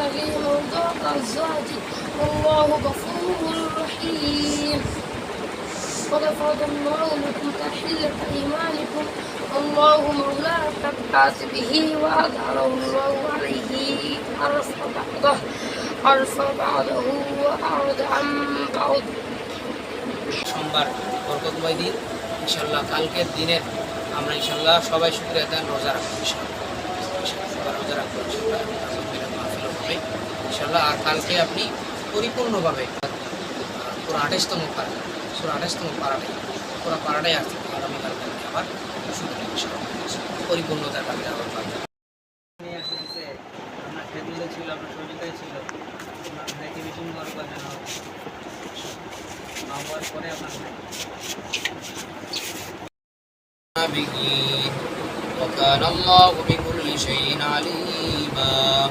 يبتغي مرضات أزواجه والله غفور رحيم قد فرض الله لكم تحلة أيمانكم الله مولاكم به وأظهره الله عليه عرف بعضه عرف بعضه وأعرض عن بعض সোমবার বরকতময় দিন ইনশাল্লাহ কালকের দিনের আমরা ইনশাল্লাহ সবাই শুক্রিয়া দেন রোজা রাখবো ইনশাল্লাহ ইনশাল্লাহ সবাই রোজা রাখবো ইনশাল্লাহ আলহামদুলিল্লাহ মাহফিল হবে ইনশাল্লাহ আর কালকে আপনি পরিপূর্ণভাবে পুরো আঠাশতম পারা পুরো আঠাশতম পাড়াটাই পুরো পাড়াটাই আসছে আগামীকাল কালকে আবার শুরু হবে ইনশাল্লাহ পরিপূর্ণতার কালকে আবার পাবেন নিয়ে আসতেছে আপনার খেদিলে ছিল আপনার শরীরটাই ছিল আপনার ভাইকে বেশি বরকত যেন হওয়ার পরে আপনার ভাই به وكان الله بكل شيء عليما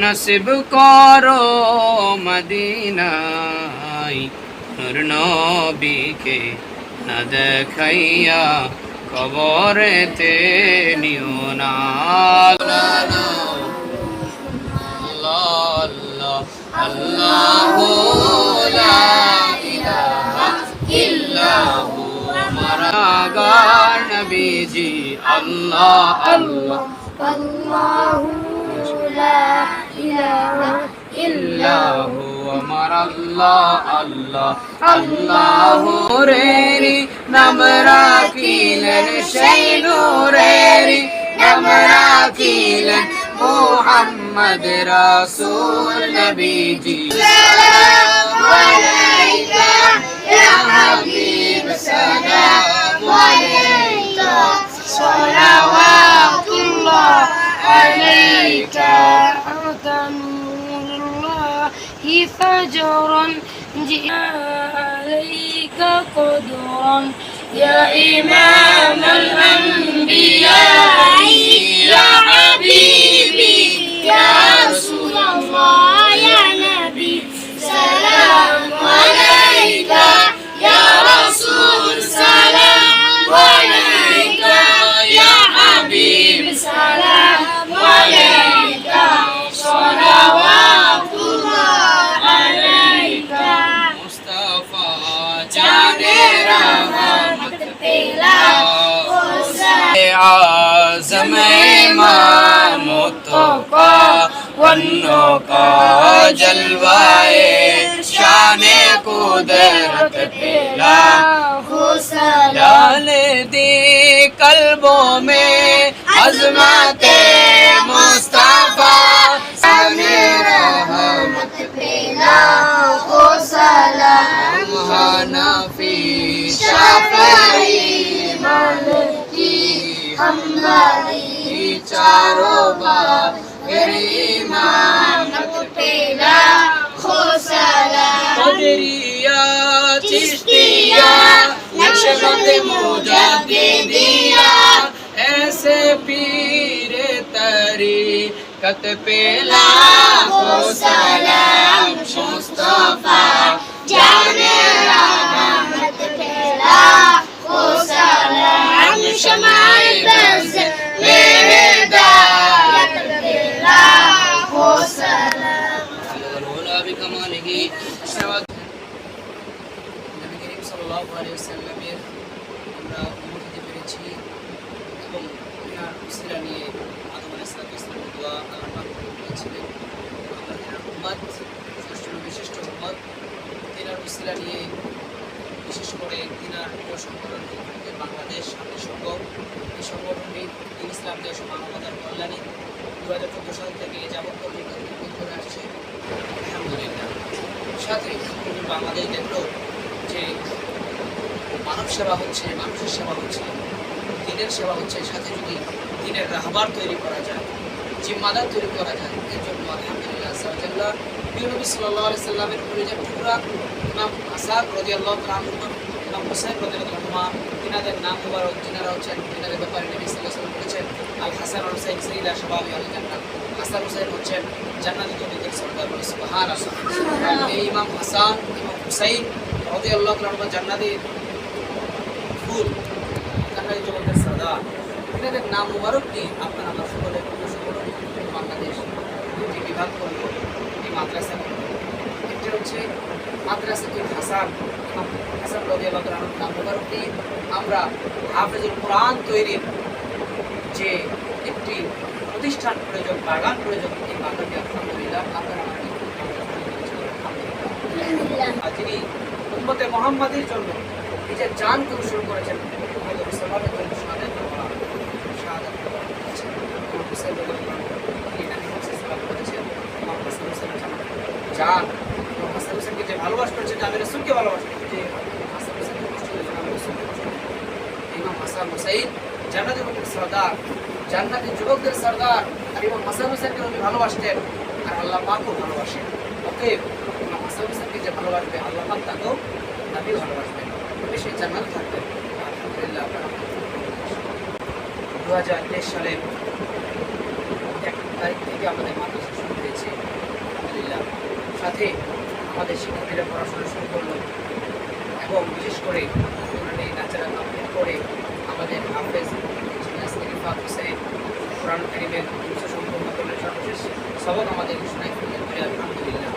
নসিব করো মদিনাই নূর নবীকে না দেখাইয়া কবরেতে নিও না। আল্লাহ আল্লাহ আল্লাহ। নবীজি আল্লাহ আল্লাহ الله لا إله إلا ইল্লাহু আমার আল্লাহ আল্লাহ আল্লাহ রেরি নাম রাখিলেন সেই নূরেরি নাম রাখিলেন মোহাম্মদ রাসূল নবীজি عليك يا حبيب سلام عليك صلوات الله عليك أنت نور الله فجرا جئنا عليك قدرا يا إمام الأنبياء يا حبيبي يا समय मोतों का वनों का जलवाए शान कुदरत तेरा डाल दी कलबों में अजमत मुस्तफ़ा। सलाम। हनफी शफी ہماری چاروں باپ میری ایمان نقش بند ایسے پیر تری کت پیلا خوصلہ مصطفیٰ جانے رہا বাংলাদেশ দেখল যে মানব সেবা হচ্ছে, মানুষের সেবা হচ্ছে, দিনের সেবা হচ্ছে, সাথে যদি দিনের রাহবার তৈরি করা যায়, জিম্মাদার তৈরি করা যায়, এর জন্য আলহামদুলিল্লাহ সাল্লাল্লাহ নবী সাল্লাল্লাহু আলাইহি সাল্লামের পরিচয় টুকরা ইমাম হাসান রাদিয়াল্লাহু তাআলা আনহু ইমাম হুসাইন রাদিয়াল্লাহু আনহু তিনাদের নাম মুবারক, তিনারা হচ্ছেন, তিনাদের ব্যাপারে নবী সাল্লাহ বলেছেন আল হাসান আল হুসাইন সাইয়্যিদা শাবাবি আল হাসান হুসাইন হচ্ছেন জান্নাতি যুবকদের সরদার বলে সুবহানাল্লাহ এই ইমাম হাসান, ইমাম হুসাইন তাআলা আনহু জান্নাতি ফুল জান্নাতি যুবকদের সরদার। তিনাদের নাম মুবারক নিয়ে আপনারা আমরা সকলে সকলে বাংলাদেশ দুটি বিভাগ করব এই মাদ্রাসা নাম মুবারক নিয়ে আমরা হাফেজুল কোরআন তৈরির যে একটি প্রতিষ্ঠান প্রয়োজন, বাগান প্রয়োজন, এই বাগানটি আলহামদুলিল্লাহ আর যিনি মোহাম্মদের জন্য নিজের জান শুরু করেছেন আলাইহি ওয়াসাল্লাম করেছেন ইমাম হাসান যে আমি জান্নাতের যুবকদের সর্দার আর ইমাম হাসান হুসাইনকে উনি ভালোবাসতেন আর আল্লাহ পাকও ভালোবাসেন। অতএব ইমাম হাসান হুসাইনকে যে ভালোবাসবে, আল্লাহ পাক তাকেও তাকেও ভালোবাসবেন। তবে সেই জান্নাত থাকবেন। আলহামদুলিল্লাহ দু হাজার তেইশ সালে এক তারিখ থেকে আমাদের মাদ্রাসা শুরু হয়েছে। আলহামদুলিল্লাহ। সাথে আমাদের শিক্ষার্থীরা পড়াশোনা শুরু করল এবং বিশেষ করে নাচারা কমপ্লিট করে আমাদের হাফেজ হোসেন কোরআন কারিমের উচ্চ সম্পন্ন করলে সর্বশেষ সবক আমাদের শোনাই ফেললেন বলে আলহামদুলিল্লাহ।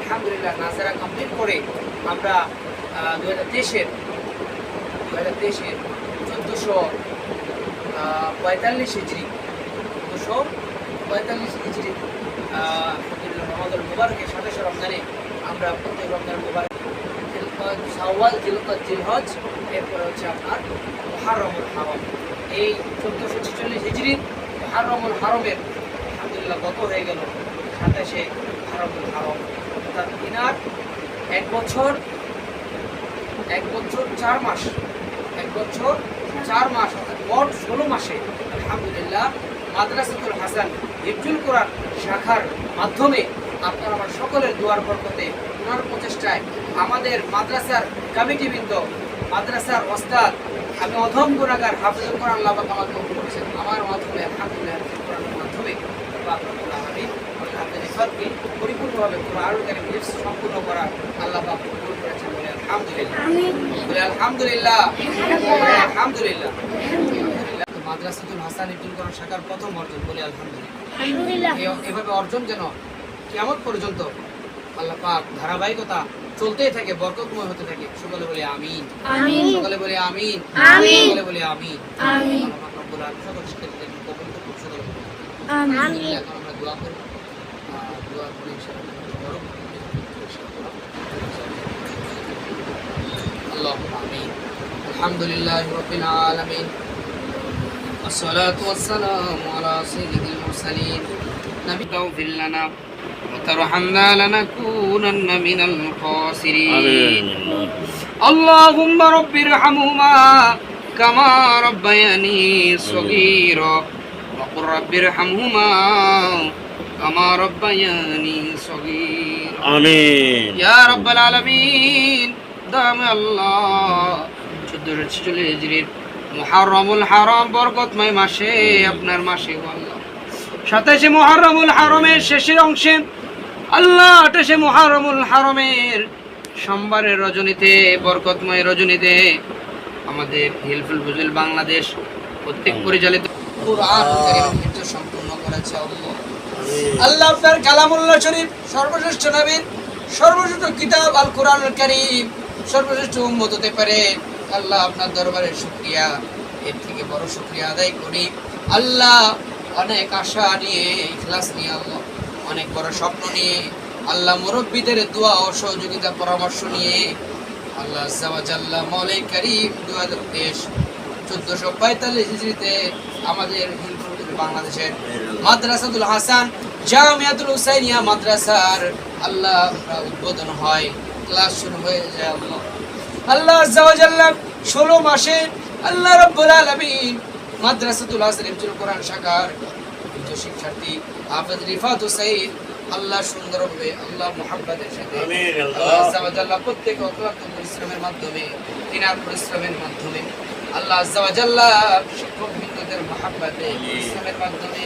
আলহামদুলিল্লাহ। নাচারা কমপ্লিট করে আমরা দু হাজার তেইশের দু হাজার তেইশের চোদ্দোশো পঁয়তাল্লিশ হিজড়ি চোদ্দোশো পঁয়তাল্লিশ হিজড়ি রমাদুল মুবারকের সাতাশে রমজানে আমরা প্রত্যেক রমজান মুবারক শাওয়াল জিলহজ এরপরে হচ্ছে আপনার মহারমুল হারম। এই চোদ্দোশো ছেচল্লিশ হিজড়ির মহারমুল হারমের আলহামদুলিল্লাহ গত হয়ে গেল সাতাশে হারমুল হারম। অর্থাৎ ইনার এক বছর এক বছর চার মাস, এক বছর চার মাস, অর্থাৎ মোট ষোলো মাসে আলহামদুলিল্লাহ মাদ্রাসাতুল হাসান হিফজুল কোরআন শাখার মাধ্যমে আপনার আমার সকলের দুয়ার বরকতে ওনার প্রচেষ্টায় আমাদের মাদ্রাসার কমিটিবৃন্দ মাদ্রাসার ওস্তাদ আমি অধম গুণাগার হাফিজুল কোরআন আল্লাহ আমাকে কবুল করেছেন। আমার মাধ্যমে আলহামদুলিল্লাহ কোরআনের মাধ্যমে ইফাতকে পরিপূর্ণভাবে কোরআন কারীম হিফজ সম্পূর্ণ করার আল্লাহ পাক কবুল করেছেন বলে আলহামদুলিল্লাহ। বলে আলহামদুলিল্লাহ আলহামদুলিল্লাহ। মাদ্রাসাতুল হাসান ইবনুল কোরআন শাখার প্রথম অর্জন বলে আলহামদুলিল্লাহ। এভাবে অর্জন যেন কেমন পর্যন্ত আল্লাহ পাক ধারাবাহিকতা চলতেই থাকে বরকতময় হতে থাকে সকলে বলে আমিন আমিন সকলে বলে আমিন আমিন। সকলে বলে আমিন আমিন। আল্লাহ পাক রব্বুল আলামিন সকল শিক্ষার্থীদের কবুল করুন সকলে বলে আমিন আলহামদুলিল্লাহ, এখন আমরা দোয়া করব আহ, দোয়া করে ইনশাআল্লাহ বড় আল্লাহ আমিন আলহামদুলিল্লাহ রাব্বিল আলামিন والصلاة والسلام على سيد المرسلين نبي اغفر لنا وترحمنا لنكونن من الخاسرين اللهم رب ارحمهما كما ربياني صغيرا وقل رب ارحمهما كما ربياني صغيرا আমিন يا رب العالمين দাম আল্লাহ চোদ্দশো ছেচল্লিশ হিজড়ির মুহাররমুল হারাম বরকতময় মাসে আপনার মাসে গো আল্লাহ সাতাশে মুহাররমুল হারমের শেষের অংশে আল্লাহ আঠাশে মুহাররমুল হারমের সোমবারের রজনীতে, বরকতময় রজনীতে আমাদের হিলফুল বুজুল বাংলাদেশ প্রত্যেক পরিচালিত সম্পূর্ণ আল্লাহ। আপনার কিতাব হতে পারে। আল্লাহ আপনার শুকরিয়া, এর থেকে বড় শুকরিয়া আদায় করি। আল্লাহ অনেক আশা নিয়ে, ইখলাস নিয়ে আল্লাহ অনেক বড় স্বপ্ন নিয়ে আল্লাহ মুরব্বীদের দোয়া ও সহযোগিতা পরামর্শ নিয়ে আল্লাহ জাল্লাহ মৌলাই করিম দু হাজার তেইশ, চোদ্দশো পঁয়তাল্লিশ হিজড়িতে আমাদের বাংলাদেশের মাদ্রাসাতুল হাসান, জামিয়াতুল হুসাইনিয়া মাদ্রাসার আল্লাহ উদ্বোধন হয়, ক্লাস শুরু হয়ে যায় আল্লাহ। আজ্জাওয়াজাল্লাহ ষোলো মাসে আল্লাহ রব্বুল আলামিন মাদ্রাসাতুল আসর ইফজুল কোরআন শাখার শিক্ষার্থী হাফেজ রিফাত হুসাইন আল্লাহ সুন্দরভাবে আল্লাহ মোহাব্বতের সাথে। আল্লাহ। আল্লাহ প্রত্যেক অক্লান্ত পরিশ্রমের মাধ্যমে তিনার পরিশ্রমের মাধ্যমে আল্লাহ জাল্লা শিক্ষক বৃন্দদের মহাব্বতে পরিশ্রমের মাধ্যমে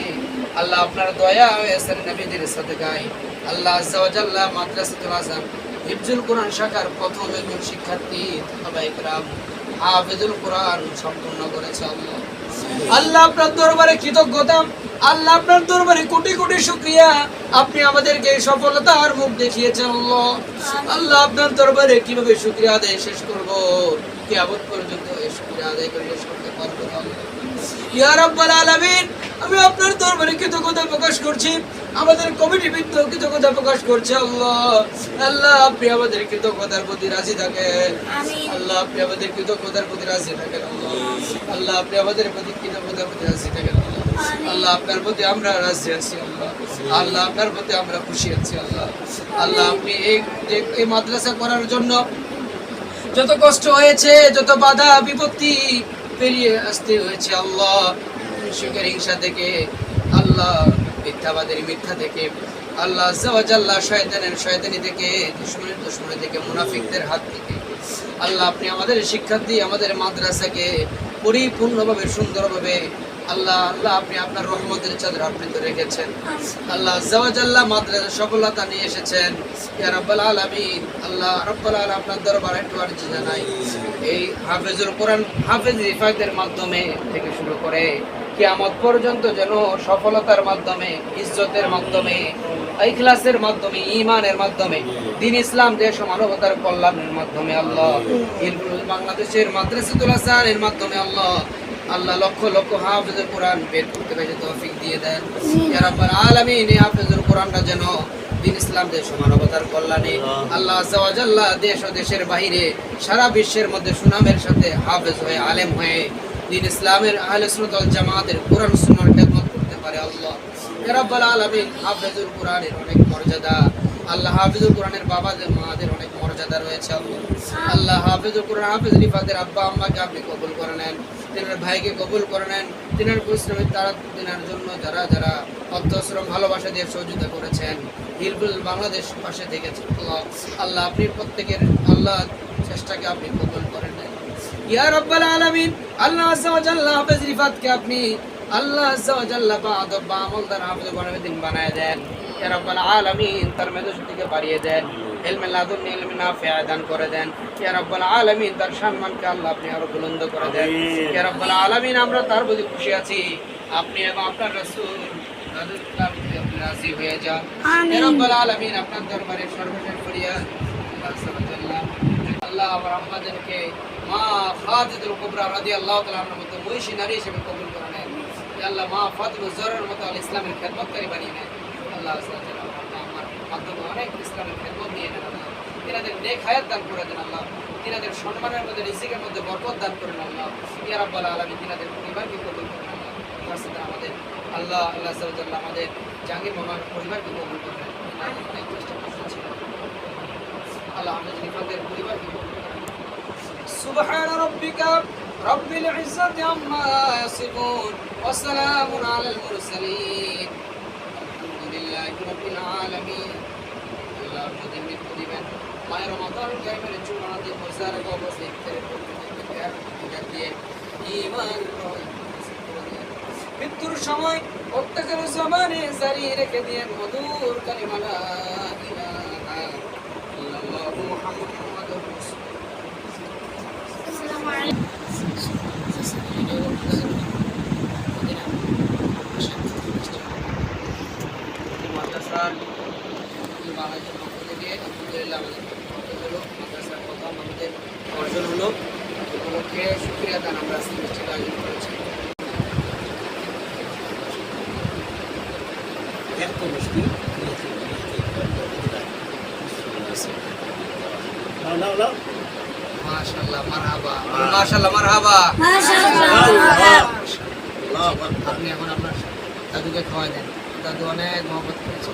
আল্লাহ আপনার দয়া হয়েছেন নবীদের সাদকায়। আল্লাহ আজ্জা ওয়া জাল্লা মাদ্রাসাতুল আজম হিফজুল কোরআন শাখার প্রথম একজন শিক্ষার্থী সাহাবা ইকরাম হাফেজুল কোরআন সম্পূর্ণ করেছে আল্লাহ। আল্লাহ আপনার দরবারে কৃতজ্ঞতা আল্লাহ আপনার দরবারে কোটি কোটি শুকরিয়া। আপনি আমাদেরকে এই সফলতার মুখ দেখিয়েছেন আল্লাহ। আল্লাহ আপনার দরবারে কীভাবে শুকরিয়া আদায় শেষ করব? কিয়ামত পর্যন্ত এই শুকরিয়া আদায় করে শেষ করতে পারব আল্লাহ। ইয়া রাব্বাল আলামিন আমি আপনার দরবারে কৃতজ্ঞতা প্রকাশ করছি। আমাদের কমিটি বৃন্দ কৃতজ্ঞতা প্রকাশ করছে আল্লাহ। আল্লাহ আপনি আমাদের কৃতজ্ঞতার প্রতি রাজি থাকেন। আল্লাহ আপনি আমাদের কৃতজ্ঞতার প্রতি রাজি থাকেন আল্লাহ। আল্লাহ আপনি আমাদের প্রতি কৃতজ্ঞতার প্রতি রাজি থাকেন আল্লাহ আপনার প্রতি আমরা রাজি আছি, আল্লাহ। আল্লাহ আপনার প্রতি আমরা খুশি আছি, আল্লাহ। আল্লাহ, আপনি এই মাদ্রাসা করার জন্য যত কষ্ট হয়েছে, যত বাধা, বিপত্তি পেরিয়ে আসতে হয়েছে, আল্লাহ। সুখের হিংসা থেকে, আল্লাহ মিথ্যাবাদের মিথ্যা থেকে, আল্লাহ জাল্লাহ শয়তানের শয়তানি থেকে, দুশ্মনের দুশ্মনী থেকে, মুনাফিকদের হাত থেকে। আল্লাহ, আপনি আমাদের শিক্ষার্থী আমাদের মাদ্রাসাকে পরিপূর্ণভাবে, সুন্দরভাবে আল্লাহ আল্লাহ আপনি আপনার রহমতের চাদর আবৃত রেখেছেন। আল্লাহ জাওয়াজাল্লাহ মাদ্রাসা সফলতা নিয়ে এসেছেন। ইয়া রাব্বাল আলামিন, আল্লাহ রাব্বাল আলামিন আপনার দরবারে একটু আরজি জানাই। এই হাফেজুল কোরআন, হাফেজ রিফাতের মাধ্যমে থেকে শুরু করে কিয়ামত পর্যন্ত যেন সফলতার মাধ্যমে, ইজ্জতের মাধ্যমে, ইখলাসের মাধ্যমে, ঈমানের মাধ্যমে, দিন ইসলাম, দেশ মানবতার কল্যাণের মাধ্যমে আল্লাহ বাংলাদেশের মাদ্রাসাতুল হাসানের মাধ্যমে আল্লাহ আল্লাহ লক্ষ লক্ষ হাফেজুল কোরআন বের করতে পেরে তৌফিক দিয়ে দেন। রাব্বাল আলামিন এই হাফেজুল কোরআনটা যেন দিন ইসলাম দেশ মানবতার কল্যাণে আল্লাহ। জাল্লা দেশ ও দেশের বাইরে সারা বিশ্বের মধ্যে সুনামের সাথে হাফেজ হয়ে আলেম হয়ে দিন ইসলামের আহলে সুন্নাত ওয়াল জামাতের কোরআন সুন্নাহর খেদমত করতে পারে আল্লাহ। ইয়া রাব্বাল আলামিন হাফেজুল কোরআনের অনেক মর্যাদা আল্লাহ হাফিজুল কোরআনের বাবাদের মাদের অনেক মর্যাদা রয়েছে, আল্লাহ। হাফিজুল কোরআন হাফিজ রিফাতের আব্বা, আম্মাকে আপনি কবুল করে নেন, তিনার ভাইকে কবুল করে নেন, তিনার পরিশ্রমের তারা তিনার জন্য যারা যারা অর্থশ্রম, ভালোবাসা দিয়ে সহযোগিতা করেছেন হিলবুল বাংলাদেশ পাশে থেকেছে আল্লাহ আপনি প্রত্যেকের, আল্লাহ চেষ্টাকে আপনি কবুল করে নেন। ইয়া রাব্বাল আলামিন, আল্লাহ হাফেজ রিফাতকে আপনি আল্লাহ আজ্জা ওয়া বা আদব বা আমলদার হাফেজ বানাবে দিন বানায় দেন। ইয়া রাব্বাল আলামিন তার মেধাশক্তিকে বাড়িয়ে দেন। ইলমে লাদুন ইলমে নাফিআ দান করে দেন। ইয়া রাব্বাল তার সম্মানকে আল্লাহ আপনি আরও বুলন্দ করে দেন। আমিন। আমরা তার প্রতি খুশি আছি। আপনি এবং আপনার রাসূল তাদের তার প্রতি আপনি রাজি হয়ে যান। আমিন। আপনার দরবারে সর্বশেষ ফরিয়াদ। আল্লাহ মা কুবরা রাদিয়াল্লাহু তাআলার মতো মহিষী নারী হিসেবে কবুল করে নেন ইয়া আল্লাহ মা ফাতুল জোরের মতো আল্লাহ ইসলামের খেদমতকারী বানিয়ে নেন আল্লাহ আমার মাধ্যমে অনেক ইসলামের খেদমত নিয়ে নেন আল্লাহ। তিনাদের নেক হায়াত দান করে দেন আল্লাহ। তিনাদের সম্মানের মধ্যে, রিজিকের মধ্যে বরকত দান করেন আল্লাহ। ইয়ারাব্বাল আলমী তিনাদের পরিবারকে কবল করেন আল্লাহ। আমাদের আল্লাহ আল্লাহ সাল্লাহ আমাদের জাহাঙ্গীর মামার পরিবারকে কবল করেন অনেক চেষ্টা করতেছিল আল্লাহ আমাদের পরিবারকে কবল করেন সুবাহ رب العزة عما يصفون وسلام على المرسلين الحمد لله رب العالمين আল্লাহ আমাদের মৃত্যু দিবেন মায়ের রমাদান কারিমের চূড়ান্ত মোজারক অবস্থিত করে দিয়ে ঈমান মৃত্যুর সময় প্রত্যেকের জমানে জারি রেখে দিয়ে মধুর কালিমালা মাদ্রাসার বাংলাদেশের পক্ষ থেকে আলহামদুলিল্লাহ আমাদের হলো মাদ্রাসার প্রথম আমাদের অর্জন হলো উপলক্ষে সুক্রিয়া দান আমরা মিষ্টির আয়োজন করেছি এত মিষ্টি নাও নাও নাও মাশাআল্লাহ মারহাবা আপনি এখন আপনার দাদুকে খাওয়াই দেন। দাদু অনেক মহব্বত করেছে।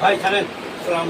ভাই ছাড়েন। সালাম